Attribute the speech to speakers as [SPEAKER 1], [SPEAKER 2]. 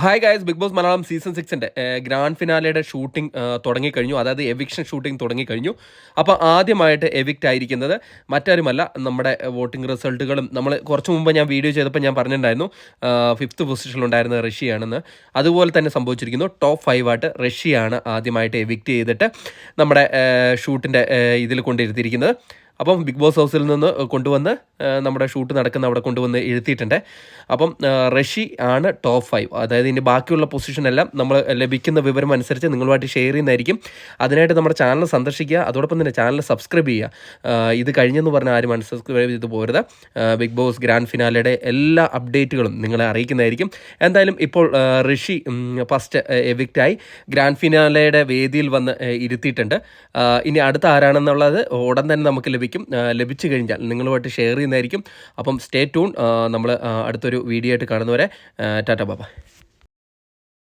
[SPEAKER 1] Hi guys big boss Malayalam season സിക്സിന്റെ grand ഫിനാലയുടെ shooting തുടങ്ങിക്കഴിഞ്ഞു. അതായത് എവിക്ഷൻ ഷൂട്ടിംഗ് തുടങ്ങിക്കഴിഞ്ഞു. അപ്പോൾ ആദ്യമായിട്ട് എവിക്റ്റ് ആയിരിക്കുന്നത് മറ്റാരുമല്ല നമ്മുടെ വോട്ടിംഗ് റിസൾട്ടുകളും നമ്മൾ കുറച്ച് മുമ്പ് ഞാൻ വീഡിയോ ചെയ്തപ്പോൾ ഞാൻ പറഞ്ഞിട്ടുണ്ടായിരുന്നു ഫിഫ്ത്ത് പൊസിഷനിലുണ്ടായിരുന്ന റഷ്യയാണെന്ന്. അതുപോലെ തന്നെ സംഭവിച്ചിരിക്കുന്നു ടോപ്പ് ഫൈവ് ആയിട്ട് റഷ്യയാണ് ആദ്യമായിട്ട് എവിക്റ്റ് ചെയ്തിട്ട് നമ്മുടെ ഷൂട്ടിന്റെ ഇതിൽ കൊണ്ടിരുത്തിയിരിക്കുന്നത് അപ്പം ബിഗ് ബോസ് ഹൗസിൽ നിന്ന് കൊണ്ടുവന്ന് നമ്മുടെ ഷൂട്ട് നടക്കുന്ന അവിടെ കൊണ്ടുവന്ന് എഴുത്തിയിട്ടുണ്ട്. അപ്പം റഷി ആണ് ടോപ്പ് ഫൈവ് അതായത് ഇനി ബാക്കിയുള്ള പൊസിഷൻ എല്ലാം നമ്മൾ ലഭിക്കുന്ന വിവരം അനുസരിച്ച് നിങ്ങളുമായിട്ട് ഷെയർ ചെയ്യുന്നതായിരിക്കും. അതിനായിട്ട് നമ്മുടെ ചാനൽ സന്ദർശിക്കുക. അതോടൊപ്പം തന്നെ ചാനൽ സബ്സ്ക്രൈബ് ചെയ്യുക. ഇത് കഴിഞ്ഞെന്ന് പറഞ്ഞാൽ ആരും അൺസബ്സ്ക്രൈബ് ചെയ്ത് പോരുത്. ബിഗ് ബോസ് ഗ്രാൻഡ് ഫിനാലയുടെ എല്ലാ അപ്ഡേറ്റുകളും നിങ്ങളെ അറിയിക്കുന്നതായിരിക്കും. എന്തായാലും ഇപ്പോൾ ഋഷി ഫസ്റ്റ് എവിക്റ്റായി ഗ്രാൻഡ് ഫിനാലയുടെ വേദിയിൽ വന്ന് ഇരുത്തിയിട്ടുണ്ട്. ഇനി അടുത്ത ആരാണെന്നുള്ളത് ഉടൻ തന്നെ നമുക്ക് ലഭിക്കും. ആ, ലഭിച്ചു കഴിഞ്ഞാൽ നിങ്ങളുമായിട്ട് ഷെയർ ചെയ്യുന്നതായിരിക്കും. അപ്പം സ്റ്റേ ടൂൺ നമ്മൾ അടുത്തൊരു വീഡിയോ ആയിട്ട് കാണുന്നവരെ ടാറ്റ ബാബ